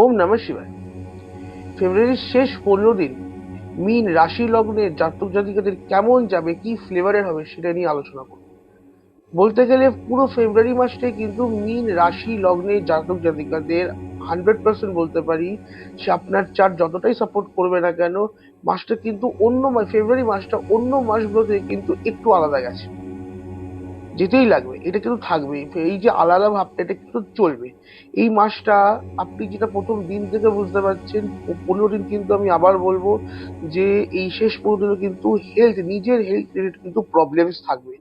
ওম নমঃ শিবায়। ফেব্রুয়ারির শেষ পনেরো দিন মিন রাশি লগ্নের জাতক জাতিকাদের কেমন যাবে, কি ফ্লেভারের হবে সেটা নিয়ে আলোচনা করব। বলতে গেলে পুরো ফেব্রুয়ারি মাসটাই কিন্তু মিন রাশি লগ্নের জাতক জাতিকাদের হান্ড্রেড পার্সেন্ট বলতে পারি, সে আপনার চার্ট যতটাই সাপোর্ট করবে না কেন, মাসটা কিন্তু অন্য ফেব্রুয়ারি মাসটা অন্য মাসগুলোতে কিন্তু একটু আলাদা গেছে। যেতেই লাগবে, এটা কিন্তু থাকবেই। এই যে আলাদা ভাবটা, এটা কিন্তু চলবে। এই মাসটা আপনি যেটা প্রথম দিন থেকে বুঝতে পারছেন পনেরো দিন কিন্তু আমি আবার বলব যে এই শেষ দিনে কিন্তু হেলথ নিজের হেলথ রিলেটেড কিন্তু প্রবলেমস থাকবে।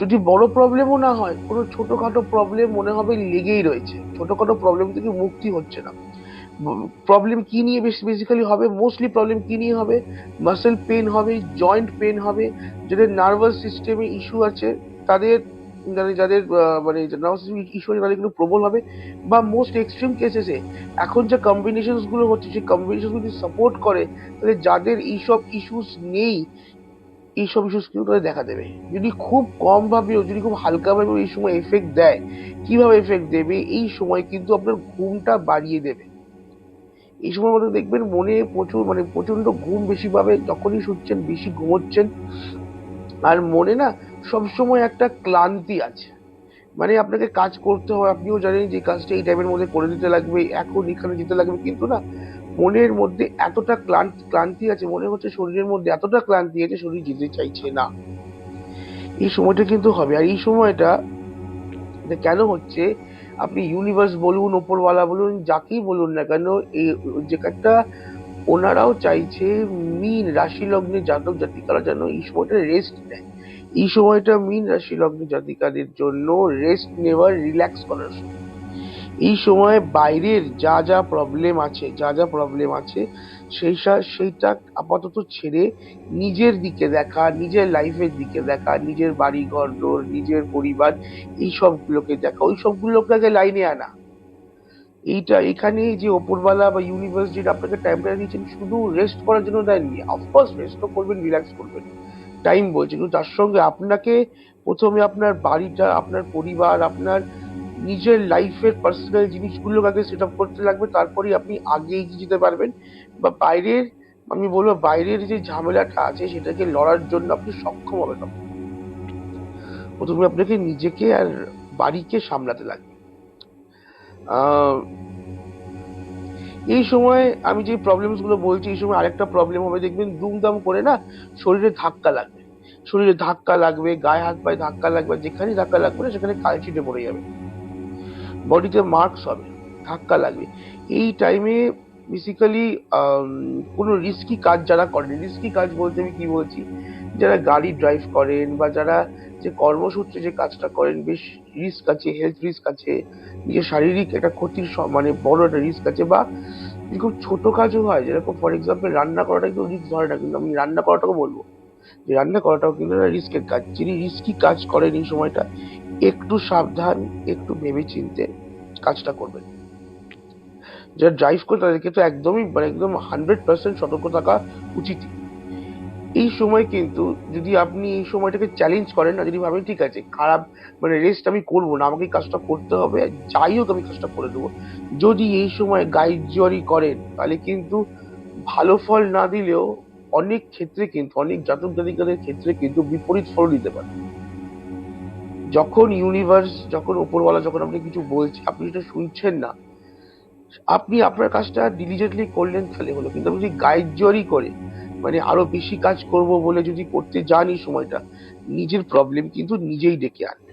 যদি বড় প্রবলেমও না হয়, কোনো ছোটখাটো প্রবলেম মনে হবে লেগেই রয়েছে। ছোটখাটো প্রবলেম থেকে মুক্তি হচ্ছে না। প্রবলেম কি নিয়ে বেশি বেসিক্যালি হবে মোস্টলি প্রবলেম কি নিয়ে হবে? মাসেল পেন হবে জয়েন্ট পেন হবে যাদের নার্ভাস সিস্টেমে ইস্যু আছে। তাদের মানে যাদের মানে ইস্যু আছে তাদের কিন্তু প্রবল হবে বা মোস্ট এক্সট্রিম কেসেসে এখন যে কম্বিনেশনসগুলো হচ্ছে, সেই কম্বিনেশন যদি সাপোর্ট করে, তাহলে যাদের এইসব ইস্যুস নেই, এইসব ইস্যুস কিন্তু তাদের দেখা দেবে। যদি খুব কম ভাবেও, যদি খুব হালকা ভাবেও এই সময় এফেক্ট দেয়, কীভাবে এফেক্ট দেবে? এই সময় কিন্তু আপনার ঘুমটা বাড়িয়ে দেবে। এই সময় মধ্যে দেখবেন মনে প্রচুর মানে প্রচণ্ড ঘুম বেশি পাবে, যখনই শুচ্ছেন, বেশি ঘুমোচ্ছেন। আর মনে না সবসময় একটা ক্লান্তি আছে। মানে আপনাকে কাজ করতে হয়, আপনিও জানেন যে কাজটা এই টাইমের মধ্যে করে দিতে লাগবে, এখন এখানে যেতে লাগবে, কিন্তু না, মনের মধ্যে এতটা ক্লান্তি ক্লান্তি আছে, মনে হচ্ছে শরীরের মধ্যে এতটা ক্লান্তি আছে, শরীর যেতে চাইছে না। এই সময়টা কিন্তু হবে, আর এই সময়টা কেন হচ্ছে, আপনি ইউনিভার্স বলুন ওপরওয়ালা বলুন, যাকেই বলুন না কেন, এই যে একটা ওনারাও চাইছে, মিন রাশি লগ্নে জাতক জাতিকারা যেন এই সময়টা রেস্ট নেয়। এই সময়টা মিন রাশি লগ্নে জাতিকাদের জন্য রেস্ট নেওয়ার রিল্যাক্স করার সময়। এই সময় বাইরের যা যা প্রবলেম আছে, যা যা প্রবলেম আছে সেই সেইটা আপাতত ছেড়ে নিজের দিকে দেখা, নিজের লাইফের দিকে দেখা, নিজের বাড়ি ঘর, দোর, নিজের পরিবার, এই সবগুলোকে দেখা। ওই সবগুলোকে লাইনে আনা। এইটা এখানে যে ওপরওয়ালা বা ইউনিভার্স যেটা আপনাকে টাইমটা দিয়েছেন শুধু রেস্ট করার জন্য দেননি অফকোর্স রেস্ট তো করবেন রিল্যাক্স করবেন। টাইম বলছে। কিন্তু তার সঙ্গে আপনাকে প্রথমে আপনার বাড়িটা, আপনার পরিবার, আপনার নিজের লাইফের পার্সোনাল জিনিসগুলোকে আগে সেট আপ করতে লাগবে, তারপরেই আপনি আগে এগিয়ে যেতে পারবেন। বা বাইরের, আমি বলব বাইরের যে ঝামেলাটা আছে, সেটাকে লড়ার জন্য আপনি সক্ষম হবেন। প্রথমে আপনাকে নিজেকে আর বাড়িকে সামলাতে লাগবে। এই সময় আমি যে প্রবলেমসগুলো বলছি, এই সময় আরেকটা প্রবলেম হবে। দেখবেন দুমদাম করে না শরীরে ধাক্কা লাগবে। শরীরে ধাক্কা লাগবে, গায়ে হাত পায়ে ধাক্কা লাগবে যেখানে ধাক্কা লাগবে না, সেখানে কাল ছিটে পড়ে যাবে। বডিতে মার্কস হবে, ধাক্কা লাগবে। এই টাইমে বেসিক্যালি কোনো রিস্কি কাজ যারা করেন রিস্কি কাজ বলতে আমি কি বলছি? যারা গাড়ি ড্রাইভ করেন বা যারা যে কর্মসূত্রে যে কাজটা করেন, বেশ রিস্ক আছে হেলথ রিস্ক আছে, নিজের শারীরিক একটা ক্ষতির মানে বড় একটা রিস্ক আছে বা খুব ছোট কাজও হয়, যেরকম ফর এক্সাম্পল রান্না করাটা কিন্তু রিস্ক ধরে না, কিন্তু আমি রান্না করাটাও বলব। যে রান্না করাটাও কিন্তু একটা রিস্কের কাজ। যিনি রিস্কি কাজ করেন এই সময়টা, একটু সাবধান, একটু ভেবে চিনতে কাজটা করবেন। যারা ড্রাইভ করে তাদেরকে তো একদমই মানে একদম হান্ড্রেড পার্সেন্ট সতর্ক থাকা উচিত এই সময় কিন্তু যদি আপনি এই সময়টাকে চ্যালেঞ্জ করেন না, যদি ভাবেন, ঠিক আছে, খারাপ মানে রেস্ট আমি করব না, আমাকে কাজটা করতে হবে যাই হোক আমি কাজটা করে দেবো। যদি এই সময় গাইড জরি করেন, তাহলে কিন্তু ভালো ফল না দিলেও অনেক ক্ষেত্রে কিন্তু, অনেক জাতক জাতিকাদের ক্ষেত্রে কিন্তু বিপরীত ফল দিতে পারে যখন ইউনিভার্স যখন ওপরওয়ালা যখন আপনি কিছু বলছে আপনি সেটা শুনছেন না, আপনি আপনার কাজটা ডিলিজেন্টলি করলেন তাহলে হলো, কিন্তু আপনি যদি গাইড জরি করে মানে আরও বেশি কাজ করব বলে যদি করতে এই সময়টা, নিজের প্রবলেম কিন্তু নিজেই ডেকে আনবে।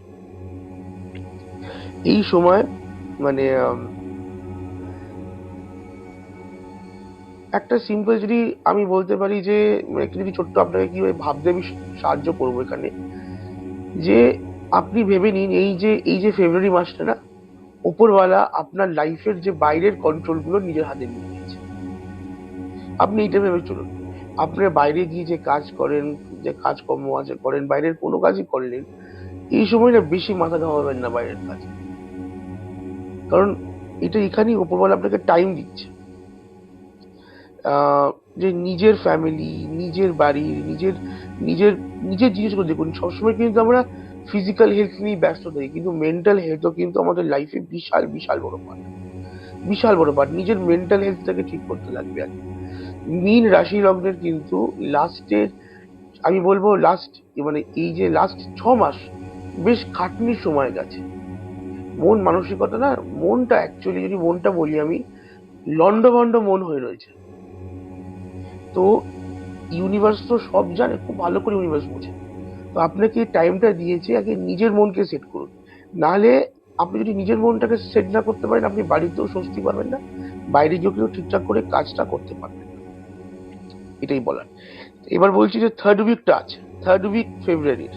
এই সময় মানে একটা সিম্পল যদি আমি বলতে পারি যে মানে একটু যদি ছোট্ট আপনাকে কীভাবে ভাবতে আমি সাহায্য করব এখানে, যে আপনি ভেবে নিন এই যে এই যে ফেব্রুয়ারি মাসটা না, ওপরওয়ালা আপনার লাইফের যে বাইরের কন্ট্রোলগুলো নিজের হাতে নিয়ে নিয়েছে। আপনি এইটা ভেবে চলুন। আপনার বাইরে গিয়ে যে কাজ করেন, যে কাজকর্ম আছে, করেন, বাইরের কোনো কাজই করলেন এই সময়টা বেশি মাথা ঘামাবেন না বাইরের কাজে। কারণ এটা এখানেই ওপরওয়ালা আপনাকে টাইম দিচ্ছে। যে নিজের ফ্যামিলি নিজের বাড়ি, নিজের নিজের নিজের জিনিসগুলো দেখুন, সবসময় কিন্তু আমরা ফিজিক্যাল হেলথ নিয়ে ব্যস্ত থাকি, কিন্তু মেন্টাল হেলথও কিন্তু আমাদের লাইফে বিশাল বিশাল বড় পার্ট বিশাল বড় পার্ট নিজের মেন্টাল হেলথটাকে ঠিক করতে লাগবে আর। মীন রাশি লগ্নের কিন্তু লাস্টের, আমি বলব লাস্ট মানে এই যে লাস্ট ছ মাস বেশ খাটনির সময় গেছে। মন মানসিকতা না, মনটা অ্যাকচুয়ালি যদি মনটা বলি আমি লন্ডভন্ড মন হয়ে রয়েছে। তো ইউনিভার্স তো সব জানে, খুব ভালো করে ইউনিভার্স বোঝে। তো আপনাকে টাইমটা দিয়েছে আগে নিজের মনকে সেট করুন। নাহলে আপনি যদি নিজের মনটাকে সেট না করতে পারেন, আপনি বাড়িতেও স্বস্তি পাবেন না, বাইরে গিয়েও ঠিকঠাক করে কাজটা করতে পারবেন এটাই বলার। এবার বলছি যে থার্ড উইকটা আছে। থার্ড উইক ফেব্রুয়ারির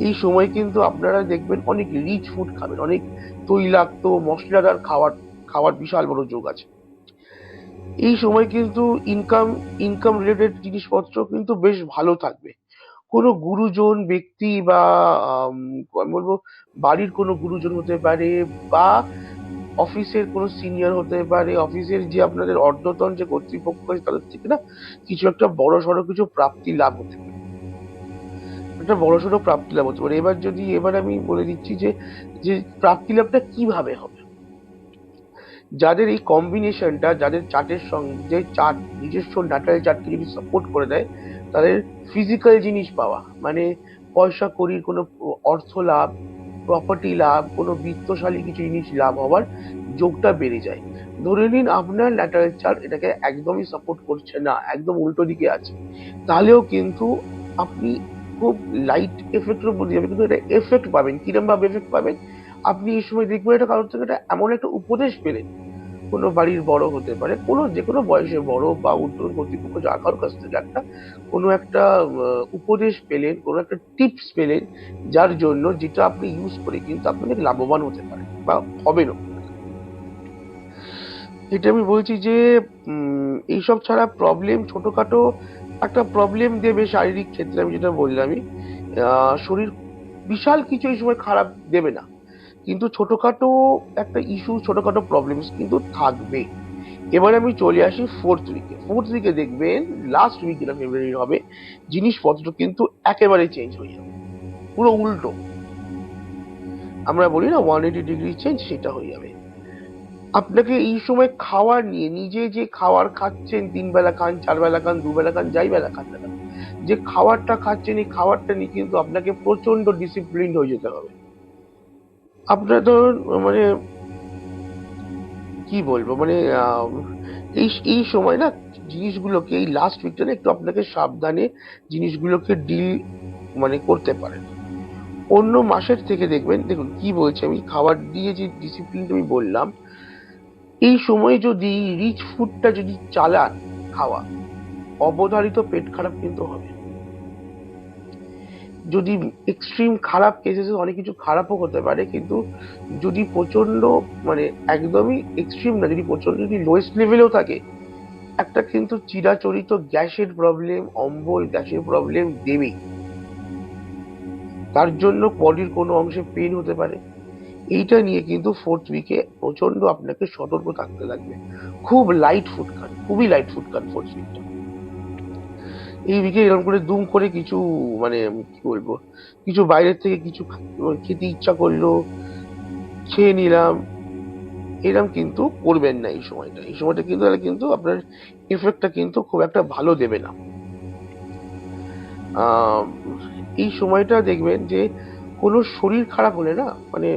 এই সময় কিন্তু আপনারা দেখবেন অনেক রিচ ফুড খাবেন, অনেক তৈলাক্ত, মশলাদার খাবার খাওয়ার বিশাল বড় যোগ আছে। এই সময় কিন্তু ইনকাম ইনকাম রিলেটেড জিনিসপত্র কিন্তু বেশ ভালো থাকবে। কোনো গুরুজন, ব্যক্তি বা আমি বলব বাড়ির কোনো গুরুজন হতে পারে বা অফিসের কোনো সিনিয়র হতে পারে, অফিসের যে আপনাদের অর্ধতন যে কর্তৃপক্ষ আছে তাদের থেকে না কিছু একটা বড় সড়ো কিছু প্রাপ্তি লাভ হতে পারে। একটা বড় সড়ো প্রাপ্তি লাভ হতে পারে। এবার যদি, এবার আমি বলে দিচ্ছি যে যে প্রাপ্তি লাভটা কীভাবে হবে? যাদের এই কম্বিনেশনটা যাদের চার্টের সঙ্গে যে চার্ট নিজস্ব ন্যাটারাল চার্টকে যদি সাপোর্ট করে দেয়, তাদের ফিজিক্যাল জিনিস পাওয়া মানে পয়সা করির কোনো অর্থ লাভ প্রপার্টি লাভ, কোনো বিত্তশালী কিছু জিনিস লাভ হওয়ার যোগটা বেড়ে যায়। ধরে নিন আপনার ল্যাটারাল চার্ট এটাকে একদমই সাপোর্ট করছে না, একদম উল্টো দিকে আছে। তাহলেও কিন্তু আপনি খুব লাইট এফেক্টের উপর দিয়ে কিন্তু এটা এফেক্ট পাবেন। কিরম ভাবে এফেক্ট পাবেন? আপনি এই সময় দেখবেন এটা কারোর থেকে এটা এমন একটা উপদেশ পেলেন। কোনো বাড়ির বড় হতে পারে, কোনো যে কোনো বয়সে বড় বা উত্তর কর্তৃপক্ষ যা কারোর কাছ থেকে একটা, কোনো একটা উপদেশ পেলেন, কোনো একটা টিপস পেলেন, যার জন্য যেটা আপনি ইউজ করে কিন্তু আপনি লাভবান হতে পারে বা হবেনও। এটা আমি বলছি যে এইসব ছাড়া প্রবলেম ছোটখাটো একটা প্রবলেম দেবে শারীরিক ক্ষেত্রে, আমি যেটা বললামই শরীর বিশাল কিছু এই সময় খারাপ দেবে না। কিন্তু ছোটখাটো একটা ইস্যু ছোটখাটো প্রবলেমস কিন্তু থাকবে। এবার আমি চলে আসি ফোর্থ উইকে ফোর্থ উইকে দেখবেন লাস্ট উইক যেটা ফেব্রুয়ারি হবে, জিনিসপত্র কিন্তু একেবারে চেঞ্জ হয়ে যাবে। পুরো উল্টো। আমরা বলি না ওয়ান এইটি ডিগ্রি চেঞ্জ সেটা হয়ে যাবে। আপনাকে এই সময় খাওয়ার নিয়ে, নিজে যে খাবার খাচ্ছেন, তিন বেলা খান, চার বেলা খান, দু বেলা খান, যাই বেলা খান যে খাবারটা খাচ্ছেন, এই খাবারটা নিয়ে কিন্তু আপনাকে প্রচণ্ড ডিসিপ্লিন হয়ে যেতে হবে। আপনার ধরুন মানে কি বলব মানে এই এই সময় না জিনিসগুলোকে, এই লাস্ট উইকটা একটু আপনাকে সাবধানে জিনিসগুলোকে ডিল মানে করতে পারেন। অন্য মাসের থেকে দেখবেন, দেখুন কি বলছি আমি, খাবার দিয়ে যে ডিসিপ্লিনটা আমি বললাম, এই সময় যদি রিচ ফুডটা যদি চালান খাওয়া, অবধারিত পেট খারাপ কিন্তু হবে। যদি এক্সট্রিম খারাপ কেসেস অনেক কিছু খারাপও হতে পারে, কিন্তু যদি প্রচণ্ড মানে একদমই এক্সট্রিম না, যদি প্রচণ্ড যদি লোয়েস্ট লেভেলেও থাকে, একটা কিন্তু চিরাচরিত গ্যাসের প্রবলেম অম্বল গ্যাসের প্রবলেম দেবেই। তার জন্য বডির কোনো অংশে পেন হতে পারে। এইটা নিয়ে কিন্তু ফোর্থ উইকে প্রচণ্ড আপনাকে সতর্ক থাকতে লাগবে। খুব লাইট ফুড খান, খুবই লাইট ফুড খান ফোর্থ উইকটা এই উইকে এরকম করে দুম করে কিছু মানে কি বলব, কিছু বাইরের থেকে কিছু খেতে ইচ্ছা করল, খেয়ে নিলাম। এরকম কিন্তু করবেন না এই সময়টা। এই সময়টা কিন্তু তাহলে কিন্তু আপনার ইফেক্টটা কিন্তু খুব একটা ভালো দেবে না। এই সময়টা দেখবেন যে, কোনো শরীর খারাপ হলে না মানে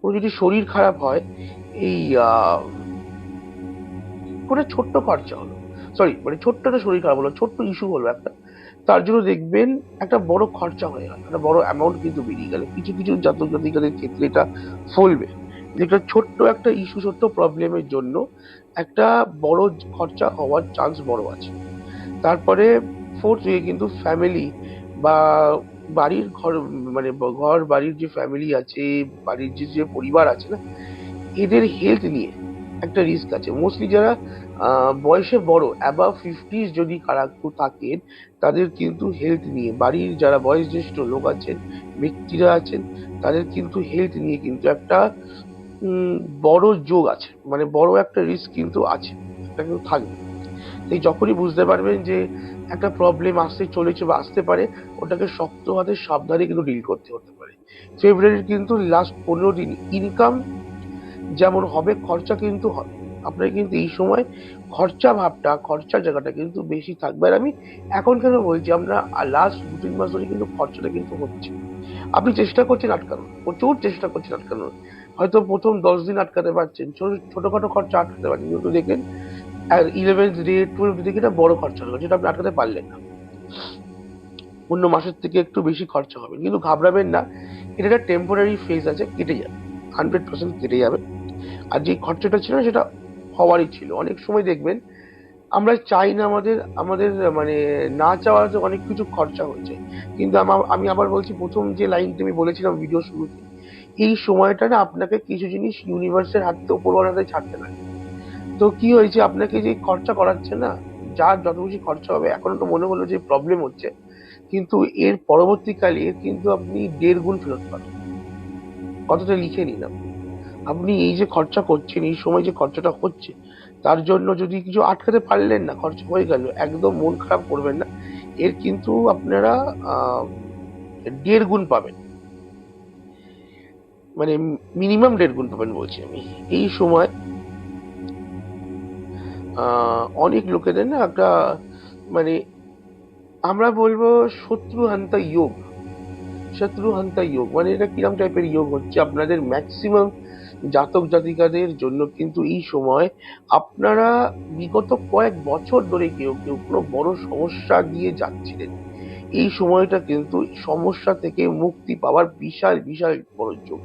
কোনো যদি শরীর খারাপ হয়, এই কোনো ছোট্ট খরচা হলো। সরি মানে ছোট্ট একটা শরীর খারাপ হলো, ছোট্ট ইস্যু হলো একটা। তার জন্য দেখবেন একটা বড় খরচা হয়ে গেল, একটা বড় অ্যামাউন্ট কিন্তু বেরিয়ে গেল। কিছু কিছু জাতক জাতিকাদের ক্ষেত্রে এটা ফলবে যেটা ছোট্ট একটা ইস্যু ছোট্ট প্রবলেমের জন্য একটা বড় খরচা হওয়ার চান্স বড় আছে। তারপরে ফোর্থ ওয়ে কিন্তু ফ্যামিলি বা বাড়ির ঘর মানে ঘর, বাড়ির যে ফ্যামিলি আছে, বাড়ির যে যে পরিবার আছে না, এদের হেলথ নিয়ে একটা রিস্ক আছে। মোস্টলি যারা বয়সে বড় অ্যাবাভ ফিফটিস যদি কারা কেউ থাকেন, তাদের কিন্তু হেলথ নিয়ে, বাড়ির যারা বয়োজ্যেষ্ঠ লোক আছেন, ব্যক্তিরা আছেন, তাদের কিন্তু হেলথ নিয়ে কিন্তু একটা বড় যোগ আছে। মানে বড় একটা রিস্ক কিন্তু আছে। এটা কিন্তু থাকবে। এই যখনই বুঝতে পারবেন যে একটা প্রবলেম আসতে চলেছে বা আসতে পারে, ওটাকে শক্ত হাতে সাবধানে কিন্তু ডিল করতে হতে পারে। ফেব্রুয়ারির কিন্তু লাস্ট পনেরো দিন ইনকাম যেমন হবে, খরচা কিন্তু হবে আপনার কিন্তু এই সময় খরচা ভাবটা, খরচার জায়গাটা কিন্তু বেশি থাকবে। আর আমি এখন কেন বলছি, আমরা লাস্ট দু তিন মাস ধরে কিন্তু খরচাটা কিন্তু হচ্ছে। আপনি চেষ্টা করছেন আটকানোর, প্রচুর চেষ্টা করছেন আটকানোর। হয়তো প্রথম দশ দিন আটকাতে পারছেন, ছোট, ছোটখাটো খরচা আটকাতে পারছেন, কিন্তু দেখলেন ইলেভেন্থ ডে টুয়েলভ দিকে এটা বড় খরচা হলো, যেটা আপনি আটকাতে পারলেন না। অন্য মাসের থেকে একটু বেশি খরচা হবে। কিন্তু ঘাবড়াবেন না, এটা একটা টেম্পোরারি ফেজ আছে, কেটে যাবে হান্ড্রেড পার্সেন্ট কেটে যাবে। আর যে খরচাটা ছিল সেটা হওয়ারই ছিল। অনেক সময় দেখবেন, আমরা চাই না আমাদের আমাদের মানে না চাওয়াতে অনেক কিছু খরচা হচ্ছে। কিন্তু আমি আবার বলছি, প্রথম যে লাইনটা আমি বলেছিলাম ভিডিও শুরুতে, এই সময়টা না আপনাকে কিছু জিনিস ইউনিভার্সের হাতে ওপরওয়ালার হাতে ছাড়তে লাগে তো কি হয়েছে, আপনাকে যে খরচা করাচ্ছে না যার যত বেশি খরচা হবে, এখনও তো মনে হলো যে প্রবলেম হচ্ছে, কিন্তু এর পরবর্তীকালে কিন্তু আপনি দেড় গুণ ফেরত পাবেন। কতটা লিখে নিন আপনি আপনি এই যে খরচা করছেন, এই সময় যে খরচাটা হচ্ছে, তার জন্য যদি কিছু আটকাতে পারলেন না, খরচা হয়ে গেল, একদম মন খারাপ করবেন না, এর কিন্তু আপনারা দেড় গুণ পাবেন। মানে মিনিমাম দেড় গুণ পাবেন বলছি আমি। এই সময় অনেক লোকেদের না একটা মানে আমরা বলব শত্রু হান্তা যোগ শত্রু হান্তা যোগ মানে এটা কিরম টাইপের যোগ হচ্ছে? আপনাদের ম্যাক্সিমাম জাতক জাতিকাদের জন্য কিন্তু এই সময় আপনারা বিগত কয়েক বছর ধরে কেউ কেউ কোনো বড় সমস্যা দিয়ে যাচ্ছিলেন। এই সময়টা কিন্তু সমস্যা থেকে মুক্তি পাওয়ার বিশাল বিশাল বড় যোগ।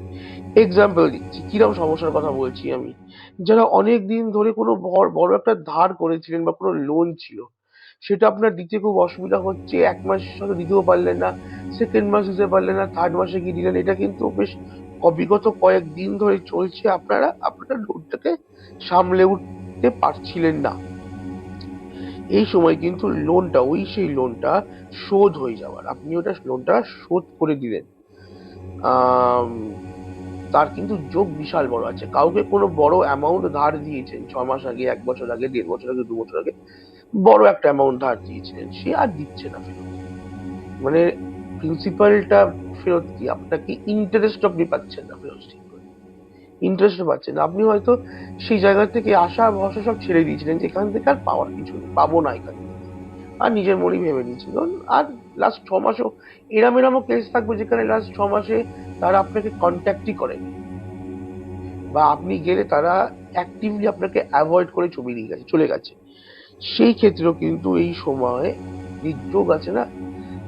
এক্সাম্পল দিচ্ছি। কিরম সমস্যার কথা বলছি আমি? যারা অনেক দিন ধরে কোনো বড় একটা ধার করেছিলেন বা কোনো লোন ছিল, সেটা আপনার দিতে খুব অসুবিধা হচ্ছে, এক মাস হয়তো দিতেও পারলেন না সেকেন্ড মাস দিতে পারলেন না থার্ড মাসে গিয়ে দিলেন। এটা কিন্তু বেশ ক- কয়েকদিন ধরে চলছে। আপনারা আপনারা লোনটাকে সামলে উঠতে পারছিলেন না। এই সময় কিন্তু লোনটা ওই সেই লোনটা শোধ হয়ে যাওয়ার। আপনি ওটা লোনটা শোধ করে দিলেন। তার কিন্তু যোগ বিশাল বড় আছে। কাউকে কোনো বড় অ্যামাউন্ট ধার দিয়েছেন, ছ মাস আগে, এক বছর আগে, দেড় বছর আগে, দু বছর আগে, বড় একটা অ্যামাউন্ট ধার দিয়েছিলেন। সে আর দিচ্ছে না ফেরত। মানে প্রিন্সিপালটা ফেরত কি? আপনাকে ইন্টারেস্ট আপনি পাচ্ছেন না ফেরত ঠিক করে। ইন্টারেস্ট পাচ্ছেন আপনি হয়তো সেই জায়গা থেকে আশা ভরসা সব ছেড়ে দিয়েছিলেন যে এখান থেকে আর পাওয়ার কিছু নেই। পাবো না এখান থেকে। আর নিজের মনেই ভেবে নিয়েছিলেন আর লাস্ট ছ মাসও এরম এরমও কেস থাকবে যেখানে লাস্ট ছ মাসে তারা আপনাকে কন্ট্যাক্টই করেনি। বা আপনি গেলে তারা অ্যাক্টিভলি আপনাকে অ্যাভয়েড করে ছবি দিয়ে গেছে, চলে গেছে। সেই ক্ষেত্রেও কিন্তু এই সময় যোগ আছে না?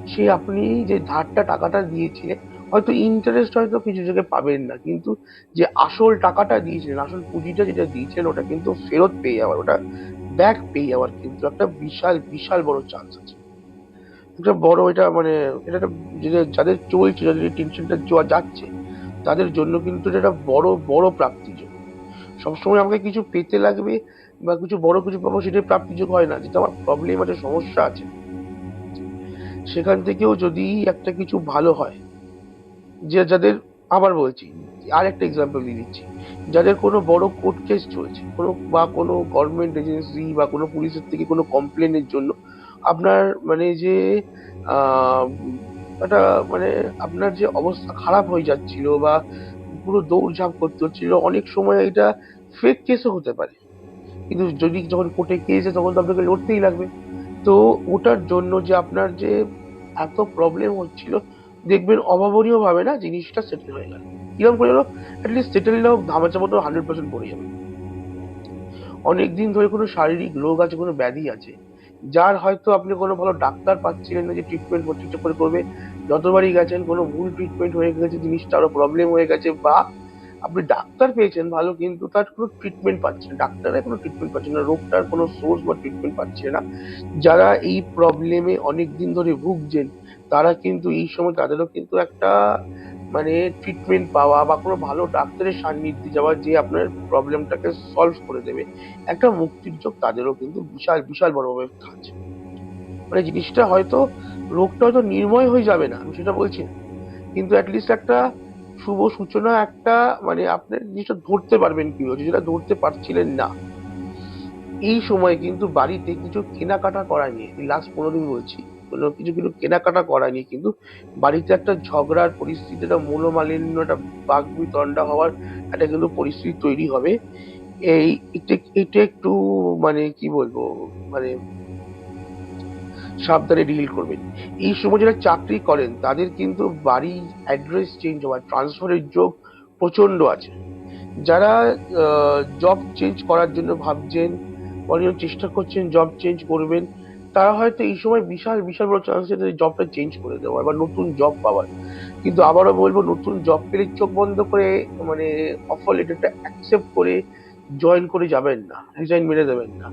সে আপনি যে ধারটা টাকাটা দিয়েছিলেন, হয়তো ইন্টারেস্ট হয়তো কিছু জায়গায় পাবেন না, কিন্তু যে আসল টাকাটা দিয়েছিলেন, আসল পুঁজিটা যেটা দিয়েছিলেন, ওটা কিন্তু ফেরত পেয়ে যাওয়ার, ওটা ব্যাক পেয়ে যাওয়ার কিন্তু একটা বিশাল বিশাল বড় চান্স আছে। একটা বড় এটা মানে এটা একটা যে- যাদের চলছে, যাদের টেনশনটা যাচ্ছে, তাদের জন্য কিন্তু এটা বড় বড় প্রাপ্তিযোগ। সবসময় আমাকে কিছু পেতে লাগবে বা কিছু বড় কিছু পাবো, সেটাই প্রাপ্তিযোগ হয় না। যেটা আমার প্রবলেম আছে, সমস্যা আছে সেখান থেকেও যদি একটা কিছু ভালো হয়, যে যাদের, আবার বলছি আর একটা এক্সাম্পল দিয়ে দিচ্ছি। যাদের কোনো বড় কোর্ট কেস চলছে, কোনো বা কোনো গভর্নমেন্ট এজেন্সি বা কোনো পুলিশের থেকে কোনো কমপ্লেনের জন্য আপনার মানে যে একটা মানে আপনার যে অবস্থা খারাপ হয়ে যাচ্ছিল বা পুরো দৌড়ঝাঁপ করতে হচ্ছিল, অনেক সময় এটা ফেক কেসও হতে পারে। কিন্তু যদি যখন কোর্টে কেসে তখন তো আপনাকে লড়তেই লাগবে। তো ওটার জন্য যে আপনার যে এত প্রবলেম হচ্ছিল, দেখবেন অভাবনীয় ভাবে না জিনিসটা সেটেল হয়ে গেল। কীরকম করে গেলো অ্যাটলিস্ট সেটেল নাও ধামাচাপা হান্ড্রেড পার্সেন্ট পড়ে যাবে। অনেক দিন ধরে কোনো শারীরিক রোগ আছে, কোনো ব্যাধি আছে, যার হয়তো আপনি কোনো ভালো ডাক্তার পাচ্ছিলেন না যে ট্রিটমেন্ট ঠিকঠাক করে করবে, যতবারই গেছেন, কোনো ভুল ট্রিটমেন্ট হয়ে গেছে জিনিসটা আরও প্রবলেম হয়ে গেছে, বা আপনি ডাক্তার পেয়েছেন ভালো, কিন্তু তার কোনো ট্রিটমেন্ট পাচ্ছে না। ডাক্তাররা কোনো ট্রিটমেন্ট পাচ্ছে না, রোগটার কোনো সোর্স বা ট্রিটমেন্ট পাচ্ছে না। যারা এই প্রবলেমে অনেক দিন ধরে ভুগছেন, তারা কিন্তু এই সময় তাদেরও কিন্তু একটা মানে ট্রিটমেন্ট পাওয়া বা কোনো ভালো ডাক্তারের সান্নিধ্যে যাওয়া যে আপনার প্রবলেমটাকে সলভ করে দেবে, একটা মুক্তির যোগ তাদেরও কিন্তু বিশাল বিশাল বড়ভাবে থাকছে মানে জিনিসটা হয়তো রোগটা হয়তো নির্ময় হয়ে যাবে না, আমি সেটা বলছি কিন্তু অ্যাটলিস্ট একটা শুভ সূচনা একটা মানে আপনি জিনিসটা ধরতে পারবেন কি হচ্ছে যেটা ধরতে পারছিলেন না। এই সময় কিন্তু বাড়িতে কিছু কেনাকাটা করা নিয়ে লাস্ট পনেরো দিন বলছি, কোনো কিছু কিছু কেনাকাটা করা করায়নি কিন্তু বাড়িতে একটা ঝগড়ার পরিস্থিতি, একটা মনোমালিন্য একটা বাক বিতণ্ডা হওয়ার একটা কিন্তু পরিস্থিতি তৈরি হবে। এই এটা একটু মানে কি বলব মানে সাবধানে ডিল করবেন। এই সময় যারা চাকরি করেন, তাদের কিন্তু বাড়ি অ্যাড্রেস চেঞ্জ হওয়ার ট্রান্সফারের যোগ প্রচণ্ড আছে। যারা জব চেঞ্জ করার জন্য ভাবছেন অনেক চেষ্টা করছেন জব চেঞ্জ করবেন, তারা হয়তো এই সময় বিশাল বিশাল বড় চান্স আছে জবটা চেঞ্জ করে দেওয়ার বা নতুন জব পাওয়ার। কিন্তু আবারও বলব, নতুন জব পেলে চোখ বন্ধ করে মানে অফার লেটারটা অ্যাকসেপ্ট করে জয়েন করে যাবেন না রিজাইন মেরে দেবেন না।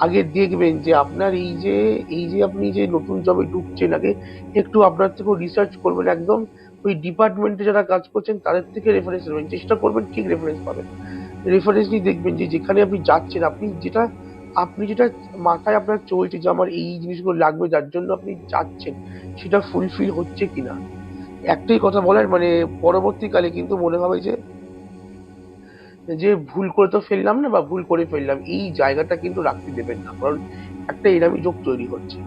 আগে দেখবেন যে আপনার এই যে এই যে আপনি যে নতুন জবে ঢুকছেন আগে, একটু আপনার থেকেও রিসার্চ করবেন একদম। ওই ডিপার্টমেন্টে যারা কাজ করছেন, তাদের থেকে রেফারেন্স নেবেন। চেষ্টা করবেন, ঠিক রেফারেন্স পাবেন। রেফারেন্স নিয়ে দেখবেন যে যেখানে আপনি যাচ্ছেন, আপনি যেটা আপনি যেটা মাথায় আপনার চলছে যে আমার এই জিনিসগুলো লাগবে, যার জন্য আপনি যাচ্ছেন, সেটা ফুলফিল হচ্ছে কিনা। একটাই কথা বলার মানে পরবর্তীকালে কিন্তু মনে হবে যে যে ভুল করে তো ফেললাম না বা ভুল করে ফেললাম, এই জায়গাটা কিন্তু রাখতে দেবেন না, কারণ একটা এরামি যোগ তৈরি হচ্ছে।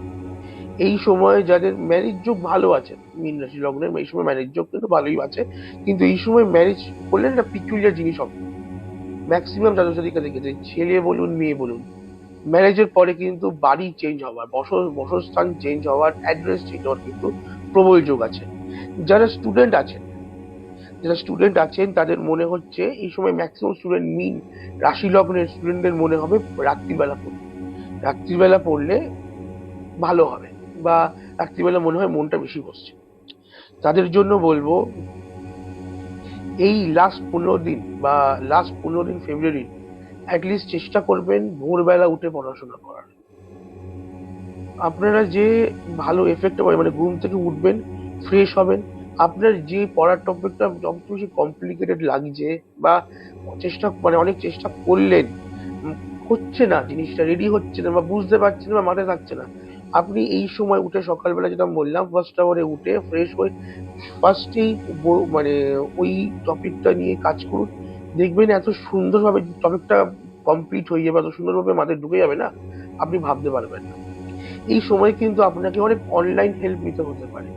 এই সময় যাদের ম্যারেজ যোগ ভালো আছে, মীন রাশি লগ্নের, এই সময় ম্যারেজ যোগ কিন্তু ভালোই আছে, কিন্তু এই সময় ম্যারেজ করলে একটা পিকুলিয়ার জিনিস হবে। ম্যাক্সিমাম জাতক দেখেছে, ছেলে বলুন, মেয়ে বলুন ম্যারেজের পরে কিন্তু বাড়ি চেঞ্জ হওয়ার বস বসস্থান চেঞ্জ হওয়ার অ্যাড্রেস চেঞ্জ হওয়ার কিন্তু প্রবল যোগ আছে। যারা স্টুডেন্ট আছেন যারা স্টুডেন্ট আছেন, তাদের মনে হচ্ছে এই সময় ম্যাক্সিমাম স্টুডেন্ট মিন রাশি লগ্নের স্টুডেন্টদের মনে হবে রাত্রিবেলা পড়বে রাত্রিবেলা পড়লে ভালো হবে বা রাত্রিবেলা মনে হয় মনটা বেশি বসছে। তাদের জন্য বলব, এই লাস্ট পনেরো দিন বা লাস্ট পনেরো দিন ফেব্রুয়ারি অ্যাটলিস্ট চেষ্টা করবেন ভোরবেলা উঠে পড়াশোনা করার। আপনারা যে ভালো এফেক্ট পাবেন মানে ঘুম থেকে উঠবেন ফ্রেশ হবেন আপনার যে পড়ার টপিকটা যত বেশি কমপ্লিকেটেড লাগছে বা চেষ্টা মানে অনেক চেষ্টা করলেন হচ্ছে না জিনিসটা রেডি হচ্ছে না বা বুঝতে পারছেন না বা মাথায় থাকছে না। আপনি এই সময় উঠে সকালবেলা যেটা বললাম ফার্স্ট আওয়ারে উঠে ফ্রেশ হয়ে ফার্স্টেই মানে ওই টপিকটা নিয়ে কাজ করুন। দেখবেন এত সুন্দরভাবে টপিকটা কমপ্লিট হয়ে যাবে, এত সুন্দরভাবে মাথায় ঢুকে যাবে না, আপনি ভাবতে পারবেন না। এই সময় কিন্তু আপনাকে অনেক অনলাইন হেল্প নিতে হতে পারে।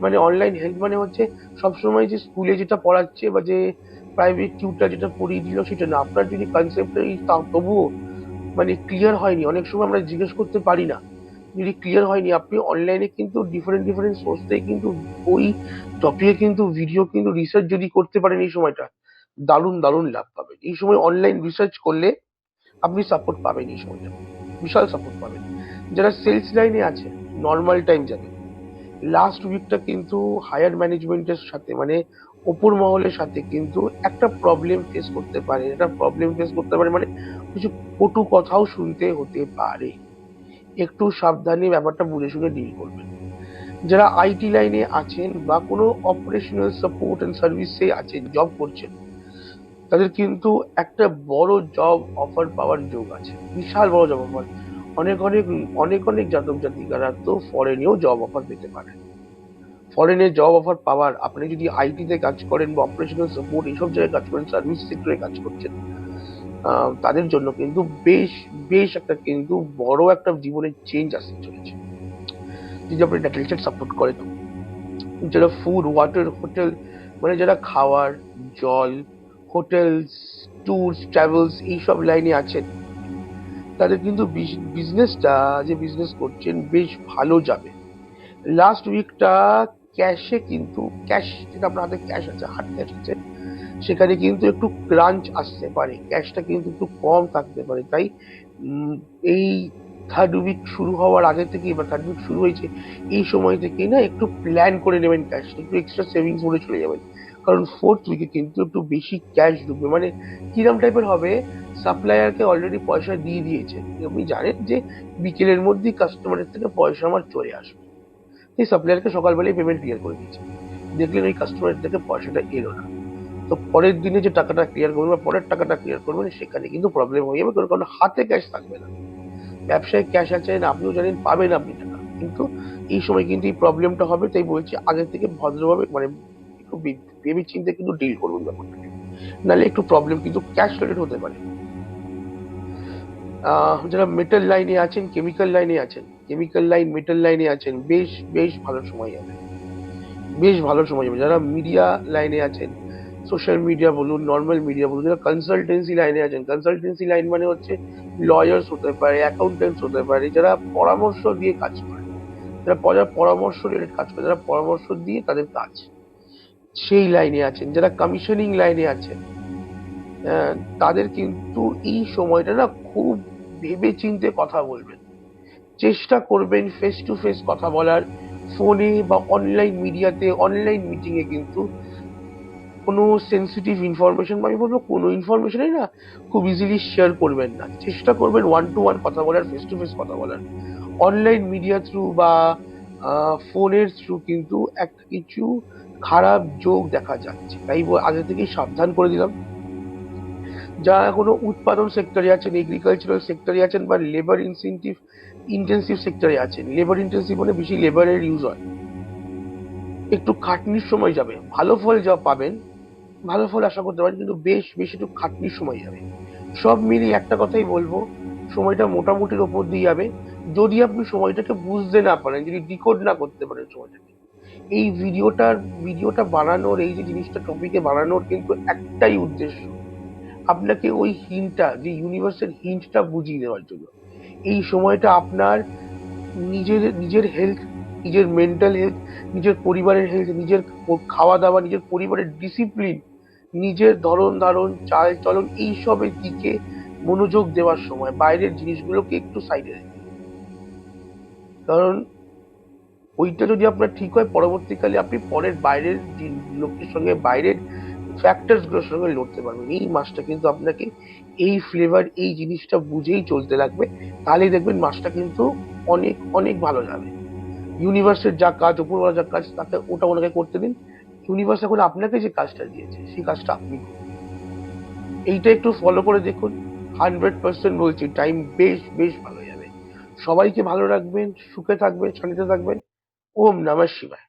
মানে অনলাইন হেল্প মানে হচ্ছে সবসময় যে স্কুলে যেটা পড়াচ্ছে বা যে প্রাইভেট টিউটার যেটা পড়িয়ে দিল সেটা না। আপনার যদি কনসেপ্ট তবুও মানে ক্লিয়ার হয়নি, অনেক সময় আমরা জিজ্ঞেস করতে পারি না। যদি ক্লিয়ার হয়নি, আপনি অনলাইনে কিন্তু ডিফারেন্ট ডিফারেন্ট সোর্স থেকে কিন্তু ওই টপিকে কিন্তু ভিডিও কিন্তু রিসার্চ যদি করতে পারেন এই সময়টা, দারুণ দারুণ লাভ পাবেন। এই সময় অনলাইন রিসার্চ করলে আপনি সাপোর্ট পাবেন এই সময়টা। বিশাল সাপোর্ট পাবেন। যারা সেলস লাইনে আছে নর্মাল টাইম যাবে লাস্ট উইকটা কিন্তু হায়ার ম্যানেজমেন্টের সাথে মানে ওপর মহলের সাথে কিন্তু একটা প্রবলেম ফেস করতে পারে। একটা প্রবলেম ফেস করতে পারে মানে কিছু কটু কথাও শুনতে হতে পারে। একটু সাবধানে ব্যাপারটা বুঝে শুনে ডিল করবেন। যারা আইটি লাইনে আছেন বা কোনো অপারেশনাল সাপোর্ট অ্যান্ড সার্ভিসে আছেন জব করছেন, তাদের কিন্তু একটা বড় জব অফার পাওয়ার যোগ আছে। বিশাল বড় জব অফার অনেক অনেক অনেক অনেক জাতক জাতিকারা তো ফরেনেও জব অফার পেতে পারেন ফরেনে জব অফার পাওয়ার, আপনি যদি আইটিতে কাজ করেন বা অপারেশনাল সাপোর্ট এইসব জায়গায় কাজ করেন সার্ভিস সেক্টরে কাজ করছেন তাদের জন্য কিন্তু বেশ বেশ একটা কিন্তু বড় একটা জীবনের চেঞ্জ আসতে চলেছে। যদি আপনি নেগলিজেন্ট সাপোর্ট করেন, যারা ফুড ওয়াটার হোটেল মানে যারা খাওয়ার, জল হোটেলস ট্যুরস ট্রাভেলস এইসব লাইনে আছেন তাদের কিন্তু বিজনেসটা যে বিজনেস করছেন বেশ ভালো যাবে। লাস্ট উইকটা ক্যাশে কিন্তু ক্যাশ যেটা আপনার হাতে ক্যাশ আছে হার্ড ক্যাশ আছে, সেখানে কিন্তু একটু ক্রাঞ্চ আসতে পারে। ক্যাশটা কিন্তু একটু কম থাকতে পারে। তাই এই থার্ড উইক শুরু হওয়ার আগে থেকেই বা থার্ড উইক শুরু হয়েছে, এই সময় থেকেই না একটু প্ল্যান করে নেবেন ক্যাশ একটু এক্সট্রা সেভিংস করে চলে যাবেন। কারণ ফোর্থ উইকে কিন্তু একটু বেশি ক্যাশ ঢুকবে। মানে কিরম টাইপের হবে? সাপ্লায়ারকে অলরেডি পয়সা দিয়ে দিয়েছে। আপনি জানেন যে বিকেলের মধ্যেই কাস্টমারের থেকে পয়সা আমার চলে আসবে। এই সাপ্লায়ারকে সকালবেলায় পেমেন্ট ক্লিয়ার করে দিয়েছে। দেখলেন ওই কাস্টমারের থেকে পয়সাটা এলো না। তো পরের দিনে যে টাকাটা ক্লিয়ার করবেন বা পরের টাকাটা ক্লিয়ার করবেন, সেখানে কিন্তু প্রবলেম হয়ে যাবে। কারণ কারণ হাতে ক্যাশ থাকবে না। ব্যবসায় ক্যাশ আছে না, আপনিও জানেন, পাবেন আপনি টাকা। কিন্তু এই সময় কিন্তু এই প্রবলেমটা হবে, তাই বলছি আগে থেকে ভদ্রভাবে মানে একটু ভেবে চিন্তে কিন্তু ডিল ব্যাপারটাকে নাহলে একটু প্রবলেম কিন্তু ক্যাশ হতে পারে। যারা মেটাল লাইনে আছেন কেমিক্যাল লাইনে আছেন কেমিক্যাল লাইন মেটাল লাইনে আছেন, বেশ বেশ ভালো সময় যাবে। বেশ ভালো সময় যাবে। যারা মিডিয়া লাইনে আছেন সোশ্যাল মিডিয়া বলুন নর্মাল মিডিয়া বলুন, যারা কনসালটেন্সি লাইনে আছেন কনসালটেন্সি লাইন মানে হচ্ছে লয়ার্স হতে পারে অ্যাকাউন্টেন্টস হতে পারে, যারা পরামর্শ দিয়ে কাজ করে। যারা পরা- পরামর্শ রিলেটেড কাজ করে, যারা পরামর্শ দিয়ে তাদের কাজ। সেই লাইনে আছেন, যারা কমিশনিং লাইনে আছেন তাদের কিন্তু এই সময়টা না খুব ভেবে চিন্তে কথা বলবেন। চেষ্টা করবেন ফেস টু ফেস কথা বলার ফোনে বা অনলাইন মিডিয়াতে অনলাইন মিটিংয়ে কিন্তু কোনো সেন্সিটিভ ইনফরমেশন বা আমি বলব কোনো ইনফরমেশনই না খুব ইজিলি শেয়ার করবেন না। চেষ্টা করবেন ওয়ান টু ওয়ান কথা বলার ফেস টু ফেস কথা বলার। অনলাইন মিডিয়া থ্রু বা ফোনের থ্রু কিন্তু একটা কিছু খারাপ যোগ দেখা যাচ্ছে। তাই আগে থেকেই সাবধান করে দিলাম। যারা এখনও উৎপাদন সেক্টরে আছেন এগ্রিকালচারাল সেক্টরে আছেন বা লেবার ইনসেন্টিভ ইন্টেন্সিভ সেক্টরে আছেন লেবার ইন্টেন্সিভ মানে বেশি লেবারের ইউজ হয়। একটু খাটনির সময় যাবে। ভালো ফল যা পাবেন, ভালো ফল আশা করতে পারেন, কিন্তু বেশ বেশ একটু খাটনির সময় যাবে। সব মিলিয়ে একটা কথাই বলব, সময়টা মোটামুটির ওপর দিয়ে যাবে। যদি আপনি সময়টাকে বুঝতে না পারেন, যদি ডিকোড না করতে পারেন সময়টাকে এই ভিডিওটার, ভিডিওটা বানানোর, এই যে জিনিসটা টপিকে বানানোর কিন্তু একটাই উদ্দেশ্য। আপনাকে ওই হিন্টটা যে ইউনিভার্সের হিন্টটা বুঝিয়ে দেওয়ার জন্য। এই সময়টা আপনার নিজের নিজের হেলথ নিজের মেন্টাল হেলথ নিজের পরিবারের হেলথ নিজের খাওয়া দাওয়া নিজের পরিবারের ডিসিপ্লিন নিজের ধরন ধারণ চাল চলন এইসবের দিকে মনোযোগ দেওয়ার সময়, বাইরের জিনিসগুলোকে একটু সাইডে রেখে। কারণ ওইটা যদি আপনার ঠিক হয়, পরবর্তীকালে আপনি পরের বাইরের লোকটির সঙ্গে, বাইরের ফ্যাক্টরসগুলোর সঙ্গে লড়তে পারবেন। এই মাসটা কিন্তু আপনাকে এই ফ্লেভার এই জিনিসটা বুঝেই চলতে লাগবে। তাহলেই দেখবেন মাসটা কিন্তু অনেক অনেক ভালো যাবে। ইউনিভার্সের যা কাজ উপরওয়ালা যা কাজ, তাকে ওটা ওনাকে করতে দিন। ইউনিভার্স এখন আপনাকে যে কাজটা দিয়েছে, সেই কাজটা আপনি এইটা একটু ফলো করে দেখুন। হান্ড্রেড পার্সেন্ট বলছি টাইম বেশ বেশ ভালো যাবে। সবাইকে ভালো রাখবেন, সুখে থাকবেন, শান্তিতে থাকবেন। ওম নমঃ শিবায়